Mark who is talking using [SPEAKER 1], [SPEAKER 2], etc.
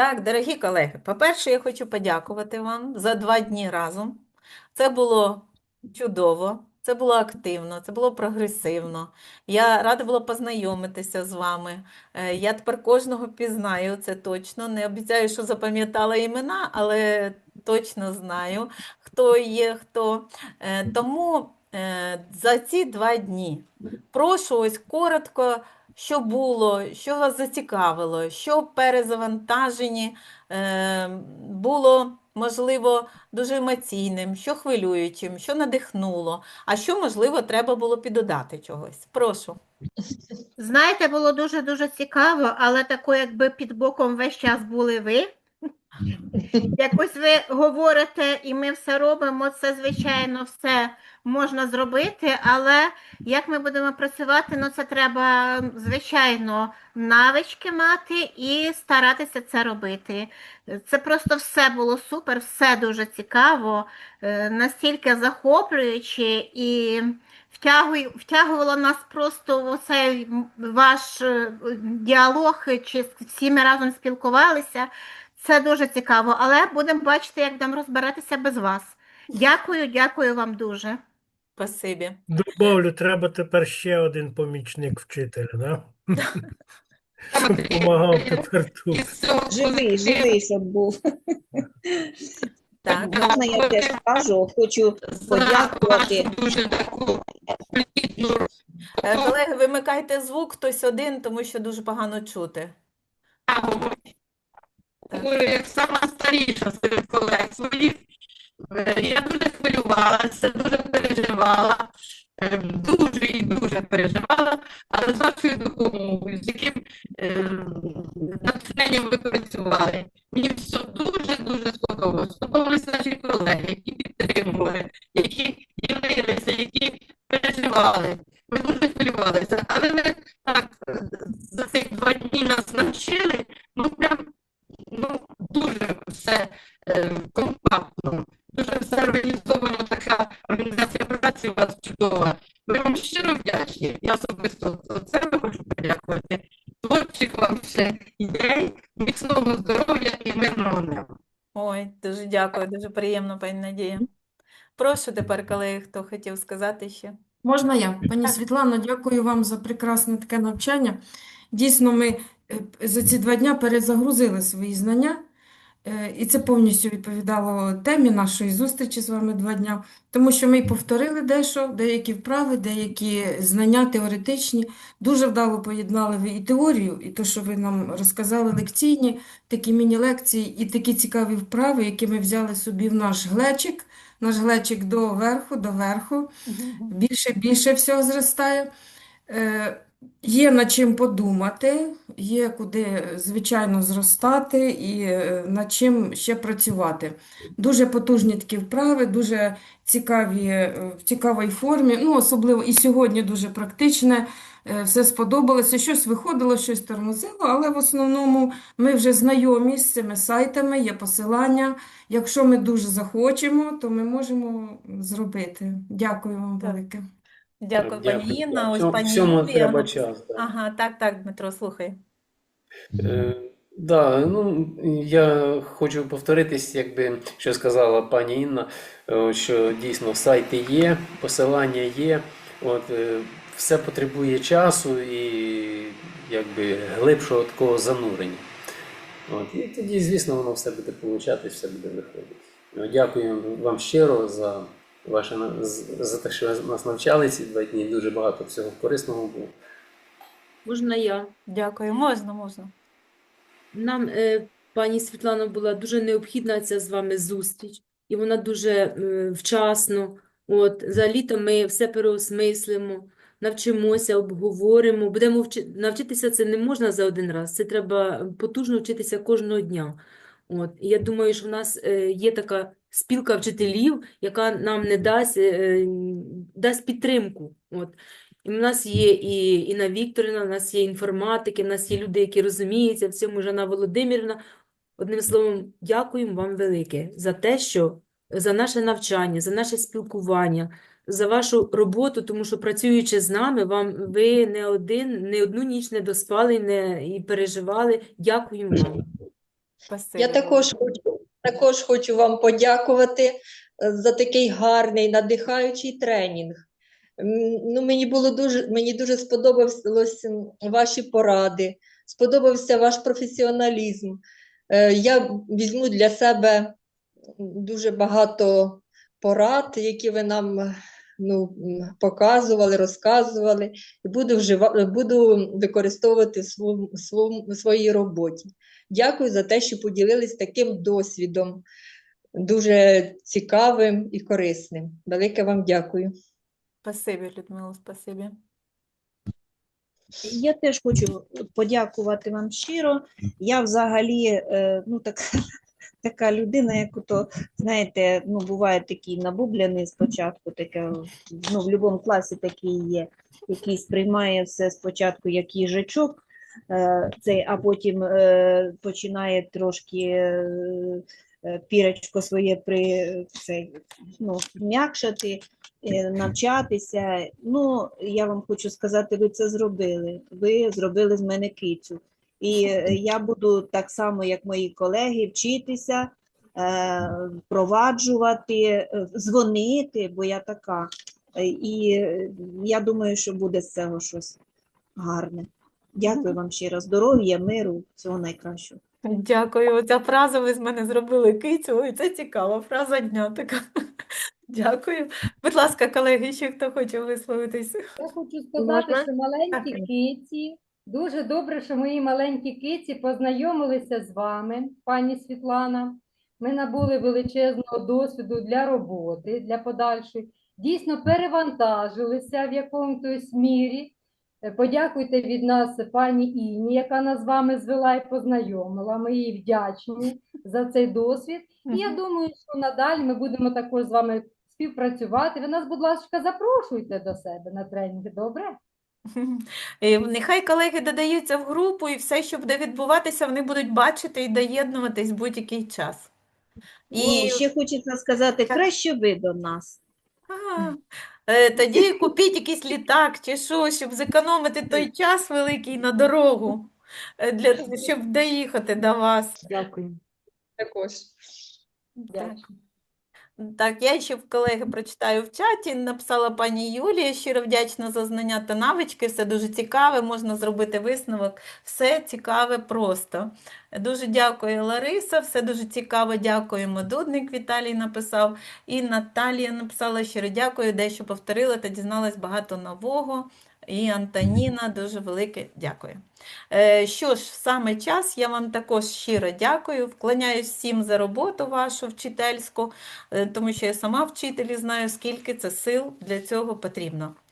[SPEAKER 1] Так, дорогі колеги, по-перше, я хочу подякувати вам за два дні разом. Це було чудово, це було активно, це було прогресивно. Я рада була познайомитися з вами. Е, Я тепер кожного пізнаю, це точно. Не обіцяю, що запам'ятала імена, але точно знаю, хто є хто. Е, Тому е, за ці два дні прошу ось коротко що було, що вас зацікавило, що перезавантажені е, було, можливо, дуже емоційним, що хвилюючим, що надихнуло, а що, можливо, треба було піддати чогось. Прошу.
[SPEAKER 2] Знаєте, було дуже-дуже цікаво, але тако, якби під боком весь час були ви. Якось ви говорите, і ми все робимо, це, звичайно, все можна зробити, але як ми будемо працювати, ну це треба, звичайно, навички мати і старатися це робити. Це просто все було супер, все дуже цікаво, е, настільки захоплююче і втягувало нас просто в оцей ваш е, діалог, чи всі ми разом спілкувалися. Це дуже цікаво, але будемо бачити, як будемо розбиратися без вас. Дякую, дякую вам дуже.
[SPEAKER 1] Спасибі.
[SPEAKER 3] Добавлю, треба тепер ще один помічник вчителя, да? Помагав тепер тут.
[SPEAKER 4] Живий, живий, щоб був.
[SPEAKER 1] Так,
[SPEAKER 4] Можна я теж скажу, хочу подякувати.
[SPEAKER 1] Е, колеги, вимикайте звук, хтось один, тому що дуже погано чути.
[SPEAKER 5] Справу. Як сама старіша серед колег своїх. Е, Я дуже хвилювалася, дуже переживала, е, дуже і дуже переживала, але з вашою допомогою, з яким е, натхненням ви працювали, мені все дуже-дуже сподобалося. Сподобалися наші колеги, які підтримували, які ділилися, які переживали. Ми дуже хвилювалися, але ви так е, за цих два дні нас навчили, ну прям ну, дуже все е, компактно, дуже все організовано, така організація праці у вас чудова. Ми вам щиро вдячні. Я особисто за це ви хочу подякувати. Творчих вам ще ідей, міцного здоров'я і мирного неба.
[SPEAKER 1] Ой, дуже дякую, дуже приємно, пані Надія. Прошу тепер, колеги, хто хотів сказати ще.
[SPEAKER 6] Можна я? Пані Світлано, дякую вам за прекрасне таке навчання. Дійсно, ми е, за ці два дня перезагрузили свої знання, е, і це повністю відповідало темі нашої зустрічі з вами два дня, тому що ми повторили дещо, деякі вправи, деякі знання теоретичні. Дуже вдало поєднали ви і теорію, і те, що ви нам розказали лекційні, такі міні-лекції, і такі цікаві вправи, які ми взяли собі в наш глечик, наш глечик до верху, до верху більше більше всього зростає. Е, є над чим подумати, є куди, звичайно, зростати і е, над чим ще працювати. Дуже потужні такі вправи, дуже цікаві, е, в цікавій формі. Ну, особливо і сьогодні дуже практичне. Е, Все сподобалося, щось виходило, щось тормозило, але в основному ми вже знайомі з цими сайтами, є посилання. Якщо ми дуже захочемо, то ми можемо зробити. Дякую вам велике.
[SPEAKER 1] Дякую, пані
[SPEAKER 7] Дякую.
[SPEAKER 1] Інна. Ось
[SPEAKER 7] Всьому-
[SPEAKER 1] пані
[SPEAKER 7] Всьому
[SPEAKER 1] Юлія.
[SPEAKER 7] треба час. да.
[SPEAKER 1] Ага, так, так, Дмитро, слухай.
[SPEAKER 7] Е, Да, ну я хочу повторитись, якби що сказала пані Інна, е, що дійсно сайти є, посилання є. От е, все потребує часу і якби глибшого такого занурення. От, і тоді, звісно, воно все буде получатись, все буде виходити. Ну, Дякую вам щиро за ваше на- за те, що ви нас навчали ці два дні. Дуже багато всього корисного було.
[SPEAKER 8] Можна я?
[SPEAKER 1] Дякую. Можна, можна.
[SPEAKER 8] Нам, е, пані Світлано, була дуже необхідна ця з вами зустріч, і вона дуже е, вчасно. От, за літо ми все переосмислимо, навчимося, обговоримо. Будемо вчи... Навчитися це не можна за один раз, це треба потужно вчитися кожного дня. От, і я думаю, що в нас е, є така спілка вчителів, яка нам не дасть, е, дасть підтримку. От. І в нас є і Інна Вікторівна, в нас є інформатики, в нас є люди, які розуміються в цьому, Жанна Володимирівна. Одним словом, дякуємо вам велике за те, що за наше навчання, за наше спілкування, за вашу роботу, тому що працюючи з нами, вам ви не один, не одну ніч не доспали не, і переживали. Дякуємо вам.
[SPEAKER 1] Спасибі
[SPEAKER 4] Я також хочу, також хочу вам подякувати е, за такий гарний, надихаючий тренінг. Ну, мені було дуже, мені дуже сподобалось ваші поради, сподобався ваш професіоналізм. Е, Я візьму для себе дуже багато порад, які ви нам ну, показували, розказували, і буду, вжива, буду використовувати в своїй роботі. Дякую за те, що поділились таким досвідом, дуже цікавим і корисним. Велике вам дякую.
[SPEAKER 1] Спасибі, Людмила, спасибі.
[SPEAKER 4] Я теж хочу подякувати вам щиро. Я взагалі е, ну, так, така людина, як ото, знаєте, ну, буває такий набубляний спочатку, таке, ну, в будь-якому класі такий є, який сприймає все спочатку як їжачок, цей, а потім е, починає трошки е, е, пірочко своє при, цей, ну, м'якшати е, навчатися. Ну, я вам хочу сказати, ви це зробили. Ви зробили з мене кицю. І е, я буду так само, як мої колеги, вчитися, е, впроваджувати, е, дзвонити, бо я така. Е, І е, я думаю, що буде з цього щось гарне. Дякую вам ще раз. Здоров'я, миру, всього найкращого.
[SPEAKER 1] Дякую. Оця фраза ви з мене зробили кицю. Ой, це цікава фраза дня така. Дякую. Будь ласка, колеги, ще хто хоче висловитись?
[SPEAKER 9] Я хочу сказати,
[SPEAKER 2] Можна?
[SPEAKER 9] що маленькі киці, дуже добре, що мої маленькі киці познайомилися з вами, пані Світлана. Ми набули величезного досвіду для роботи, для подальшої. Дійсно перевантажилися в якомусь мірі. Е, Подякуйте від нас пані Інні, яка нас з вами звела і познайомила. Ми їй вдячні за цей досвід. І я думаю, що надалі ми будемо також з вами співпрацювати. Ви нас, будь ласка, запрошуйте до себе на тренінги, добре?
[SPEAKER 1] Нехай колеги додаються в групу, і все, що буде відбуватися, вони будуть бачити і доєднуватись в будь-який час.
[SPEAKER 4] І ще хочеться сказати, краще ви до нас.
[SPEAKER 1] А, е, тоді купіть якийсь літак чи що, щоб зекономити той час великий на дорогу, е, для, щоб доїхати до вас.
[SPEAKER 8] Дякую.
[SPEAKER 4] Також.
[SPEAKER 1] Так. Так, я ще в колеги прочитаю в чаті. Написала пані Юлія, щиро вдячна за знання та навички. Все дуже цікаве, можна зробити висновок. Все цікаве просто. Дуже дякую, Лариса. Все дуже цікаво. Дякуємо. Дудник Віталій написав. І Наталія написала щиро дякую, дещо повторила та дізналась багато нового. І Антоніна, дуже велике дякую. Е, Що ж, саме час, я вам також щиро дякую. Вклоняюсь всім за роботу вашу вчительську, е, тому що я сама вчитель знаю, скільки це сил для цього потрібно.